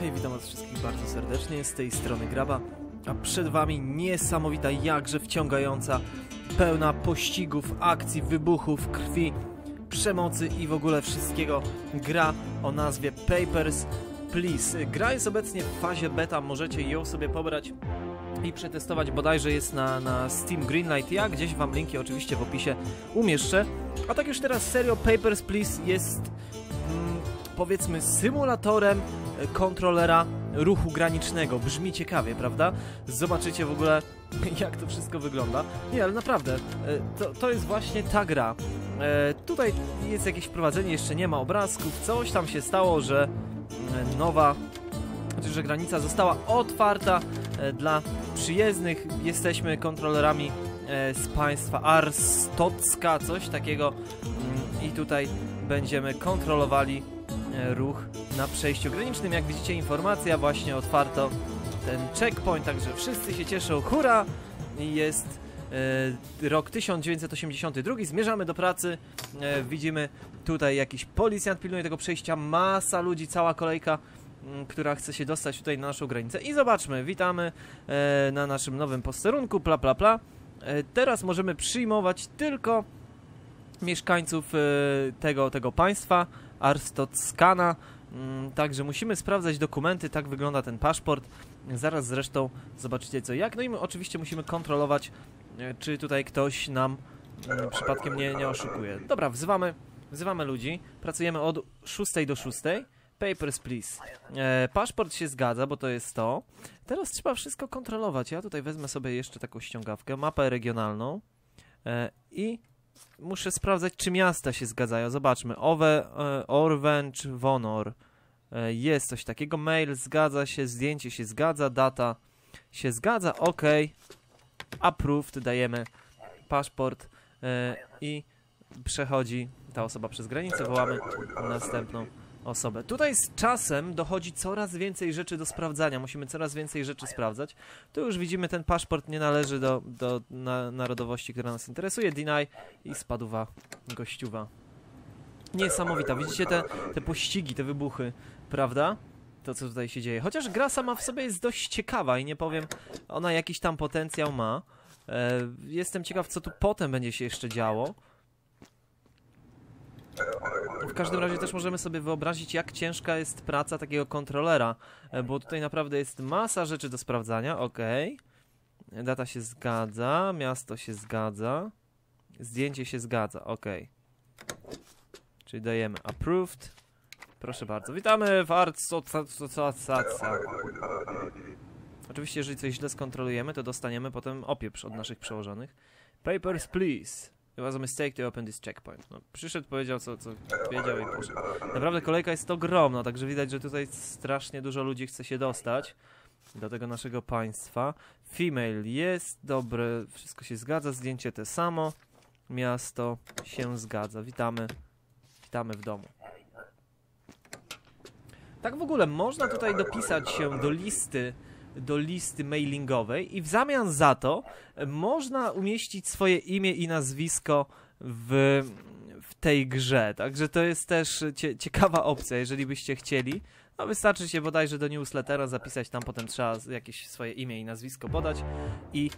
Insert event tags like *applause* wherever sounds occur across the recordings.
Hej, witam was wszystkich bardzo serdecznie, z tej strony Graba, a przed wami niesamowita, jakże wciągająca, pełna pościgów, akcji, wybuchów, krwi, przemocy i w ogóle wszystkiego gra o nazwie Papers, Please. Gra jest obecnie w fazie beta, możecie ją sobie pobrać i przetestować, bodajże jest na, na Steam Greenlight, ja gdzieś wam linki oczywiście w opisie umieszczę. A tak już teraz serio, Papers, Please jest powiedzmy symulatorem e, kontrolera ruchu granicznego. Brzmi ciekawie, prawda? Zobaczycie w ogóle, *laughs* jak to wszystko wygląda. Nie, ale naprawdę, e, to, to jest właśnie ta gra. E, Tutaj jest jakieś wprowadzenie, jeszcze nie ma obrazków. Coś tam się stało, że nowa, znaczy, że granica została otwarta dla przyjezdnych. Jesteśmy kontrolerami z państwa Arstocka, coś takiego. Mm, I tutaj będziemy kontrolowali ruch na przejściu granicznym. Jak widzicie, informacja właśnie otwarto ten checkpoint, także wszyscy się cieszą. Hurra! I Jest e, rok 1982, zmierzamy do pracy. E, widzimy tutaj jakiś policjant pilnuje tego przejścia, masa ludzi, cała kolejka, która chce się dostać tutaj na naszą granicę. I zobaczmy, witamy e, na naszym nowym posterunku, pla pla pla. E, teraz możemy przyjmować tylko mieszkańców e, tego, tego państwa, Arstockana. Mm, Także musimy sprawdzać dokumenty, tak wygląda ten paszport. Zaraz zresztą zobaczycie co jak. No i my oczywiście musimy kontrolować, e, czy tutaj ktoś nam mm, przypadkiem nie, nie oszukuje. Dobra, wzywamy, wzywamy ludzi. Pracujemy od 6 do 6. Papers, please. E, paszport się zgadza, bo to jest to. Teraz trzeba wszystko kontrolować. Ja tutaj wezmę sobie jeszcze taką ściągawkę, mapę regionalną e, i muszę sprawdzać, czy miasta się zgadzają. Zobaczmy. Owe, e, Orwen czy Wonor. E, jest coś takiego. Mail zgadza się, zdjęcie się zgadza, data się zgadza. OK. Approved. Dajemy paszport e, i przechodzi ta osoba przez granicę. Wołamy następną osobę. Tutaj z czasem dochodzi coraz więcej rzeczy do sprawdzania. Musimy coraz więcej rzeczy sprawdzać. Tu już widzimy, ten paszport nie należy do, do na, narodowości, która nas interesuje. Deny i spadła gościuwa. Niesamowita. Widzicie te, te pościgi, te wybuchy, prawda? To, co tutaj się dzieje. Chociaż gra sama w sobie jest dość ciekawa i nie powiem, ona jakiś tam potencjał ma. E, jestem ciekaw, co tu potem będzie się jeszcze działo. W każdym razie też możemy sobie wyobrazić, jak ciężka jest praca takiego kontrolera, e, bo tutaj naprawdę jest masa rzeczy do sprawdzania. Ok. Data się zgadza, miasto się zgadza, zdjęcie się zgadza. Ok. Czyli dajemy approved. Proszę bardzo. Witamy w Artsocaca. Oczywiście, jeżeli coś źle skontrolujemy, to dostaniemy potem opieprz od naszych przełożonych. Papers, please. It was a mistake to open this checkpoint. No, przyszedł, powiedział co, co wiedział i poszedł. Naprawdę kolejka jest ogromna, także widać, że tutaj strasznie dużo ludzi chce się dostać do tego naszego państwa. Female jest, dobre, wszystko się zgadza, zdjęcie te samo. Miasto się zgadza. Witamy, witamy w domu. Tak w ogóle można tutaj dopisać się do listy do listy mailingowej i w zamian za to e, można umieścić swoje imię i nazwisko w, w tej grze. Także to jest też cie, ciekawa opcja, jeżeli byście chcieli. No wystarczy się bodajże do newslettera zapisać, tam potem trzeba jakieś swoje imię i nazwisko podać i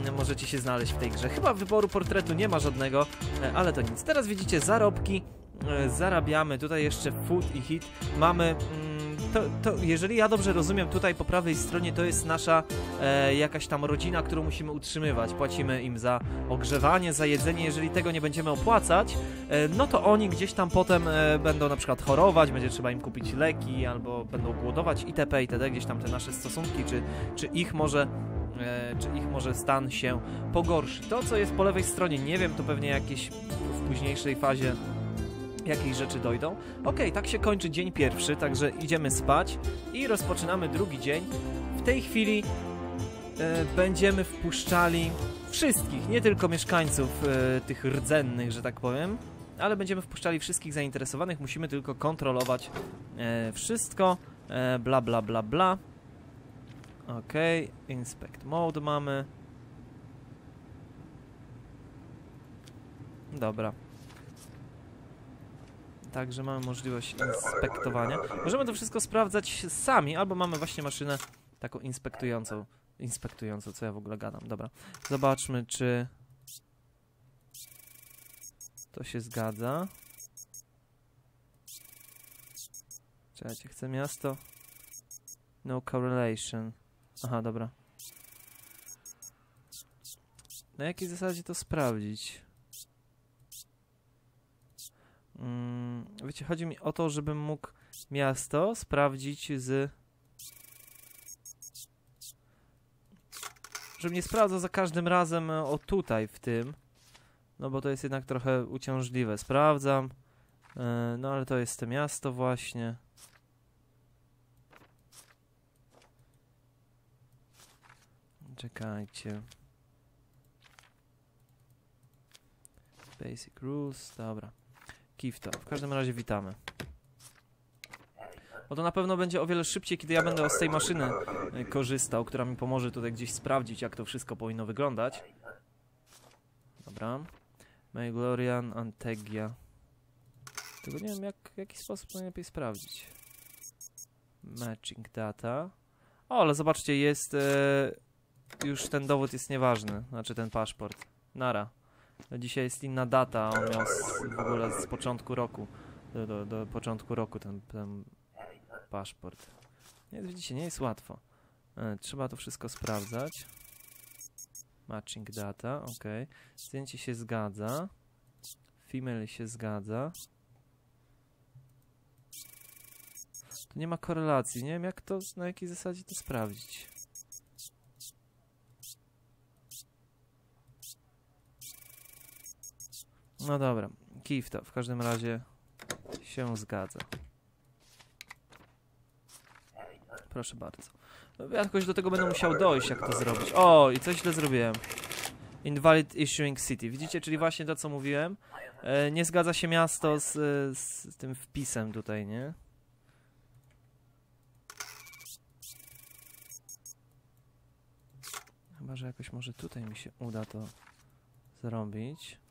mm, możecie się znaleźć w tej grze. Chyba wyboru portretu nie ma żadnego, e, ale to nic. Teraz widzicie zarobki, e, zarabiamy, tutaj jeszcze food i hit. Mamy... To, to, jeżeli ja dobrze rozumiem, tutaj po prawej stronie to jest nasza e, jakaś tam rodzina, którą musimy utrzymywać. Płacimy im za ogrzewanie, za jedzenie. Jeżeli tego nie będziemy opłacać, e, no to oni gdzieś tam potem e, będą na przykład chorować, będzie trzeba im kupić leki, albo będą głodować itp. itd. Gdzieś tam te nasze stosunki, czy, czy ich może e, czy ich może stan się pogorszy. To, co jest po lewej stronie, nie wiem, to pewnie jakieś w późniejszej fazie jakieś rzeczy dojdą. Ok, tak się kończy dzień pierwszy, także idziemy spać i rozpoczynamy drugi dzień. W tej chwili e, będziemy wpuszczali wszystkich, nie tylko mieszkańców e, tych rdzennych, że tak powiem, ale będziemy wpuszczali wszystkich zainteresowanych. Musimy tylko kontrolować e, wszystko. E, bla bla bla bla. Ok, inspect mode mamy. Dobra. Także mamy możliwość inspektowania. Możemy to wszystko sprawdzać sami, albo mamy właśnie maszynę taką inspektującą. Inspektującą, co ja w ogóle gadam. Dobra, zobaczmy, czy to się zgadza. Czekajcie, chcę miasto. No correlation. Aha, dobra. Na jakiej zasadzie to sprawdzić? Mm, wiecie, chodzi mi o to, żebym mógł miasto sprawdzić z... Żebym nie sprawdzał za każdym razem e, o tutaj w tym. No bo to jest jednak trochę uciążliwe. Sprawdzam. e, No ale to jest to miasto właśnie. Czekajcie. Basic rules, dobra. W każdym razie witamy. Bo to na pewno będzie o wiele szybciej, kiedy ja będę z tej maszyny y, korzystał, która mi pomoże tutaj gdzieś sprawdzić, jak to wszystko powinno wyglądać. Dobra. Maglorian, Antegia. Tego nie wiem, jak, w jaki sposób najlepiej sprawdzić. Matching data. O, ale zobaczcie, jest... E, już ten dowód jest nieważny, znaczy ten paszport. Nara. Dzisiaj jest inna data, on miał z, w ogóle z początku roku. Do, do, do początku roku ten, ten paszport. Nie, widzicie, nie jest łatwo. E, trzeba to wszystko sprawdzać. Matching data, ok. Zdjęcie się zgadza. Female się zgadza. Tu nie ma korelacji, nie wiem jak to, na jakiej zasadzie to sprawdzić. No dobra, kif to w każdym razie się zgadza. Proszę bardzo. No, ja jakoś do tego będę musiał dojść, jak to zrobić. O, i coś źle zrobiłem. Invalid Issuing City. Widzicie, czyli właśnie to, co mówiłem. E, nie zgadza się miasto z, z tym wpisem tutaj, nie? Chyba, że jakoś może tutaj mi się uda to zrobić.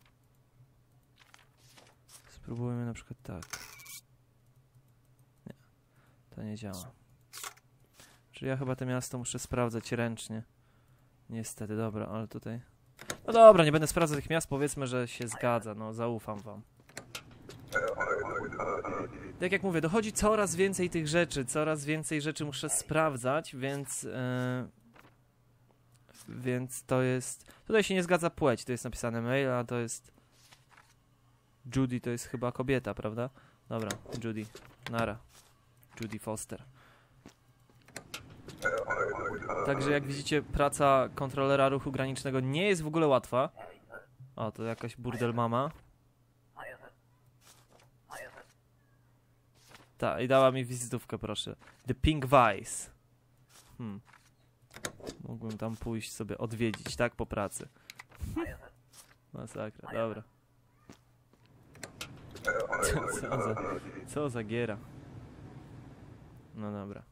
Spróbujmy na przykład tak. Nie, to nie działa. Czyli ja chyba to miasto muszę sprawdzać ręcznie. Niestety, dobra, ale tutaj... No dobra, nie będę sprawdzał tych miast, powiedzmy, że się zgadza, no zaufam wam. Tak jak mówię, dochodzi coraz więcej tych rzeczy, coraz więcej rzeczy muszę sprawdzać, więc... Yy, więc to jest... Tutaj się nie zgadza płeć, to jest napisane mail, a to jest... Judy to jest chyba kobieta, prawda? Dobra, Judy. Nara. Judy Foster. Także jak widzicie, praca kontrolera ruchu granicznego nie jest w ogóle łatwa. O, to jakaś burdel mama. Ta, i dała mi wizytówkę, proszę. The Pink Vice. Hmm. Mógłbym tam pójść sobie odwiedzić, tak? Po pracy. *laughs* Masakra, dobra. Co, co, za, co za giera. No dobra.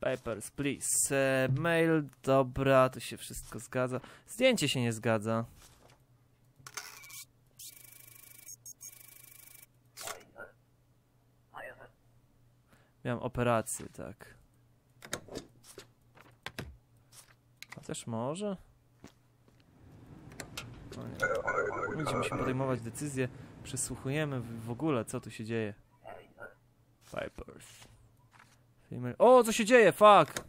Papers, please. E, mail, dobra, to się wszystko zgadza. Zdjęcie się nie zgadza. Miałem operację, tak. Też może? No nie. Widzicie, musimy podejmować decyzje. Przesłuchujemy w, ogóle, co tu się dzieje. Female. O, co się dzieje? Fuck!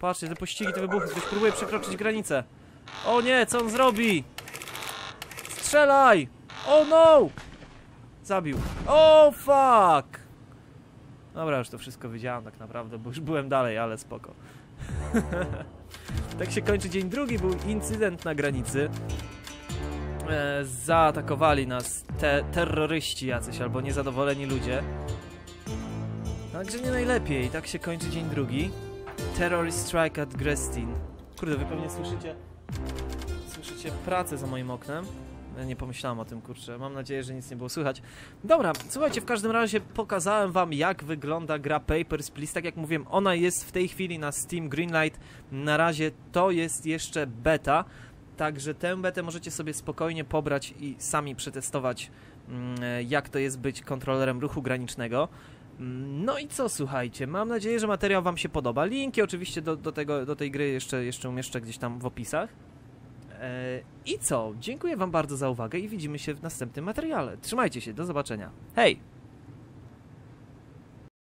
Patrzcie, te pościgi, te wybuchy. Ktoś próbuje przekroczyć granicę. O nie, co on zrobi? Strzelaj! Oh no! Zabił. O, fuck! Dobra, już to wszystko widziałem tak naprawdę, bo już byłem dalej, ale spoko. *laughs* tak się kończy dzień drugi, był incydent na granicy. E, zaatakowali nas te terroryści jacyś, albo niezadowoleni ludzie. Także nie najlepiej, tak się kończy dzień drugi. Terrorist strike at Grestin. Kurde, wy pewnie słyszycie... Słyszycie pracę za moim oknem. Ja nie pomyślałem o tym, kurczę. Mam nadzieję, że nic nie było słychać. Dobra, słuchajcie, w każdym razie pokazałem wam, jak wygląda gra Papers, Please. Tak jak mówiłem, ona jest w tej chwili na Steam Greenlight. Na razie to jest jeszcze beta. Także tę betę możecie sobie spokojnie pobrać i sami przetestować mm, e, jak to jest być kontrolerem ruchu granicznego. Mm, No i co, słuchajcie, mam nadzieję, że materiał Wam się podoba. Linki oczywiście do, do, tego, do tej gry jeszcze, jeszcze umieszczę gdzieś tam w opisach. E, I co? Dziękuję Wam bardzo za uwagę i widzimy się w następnym materiale. Trzymajcie się, do zobaczenia. Hej!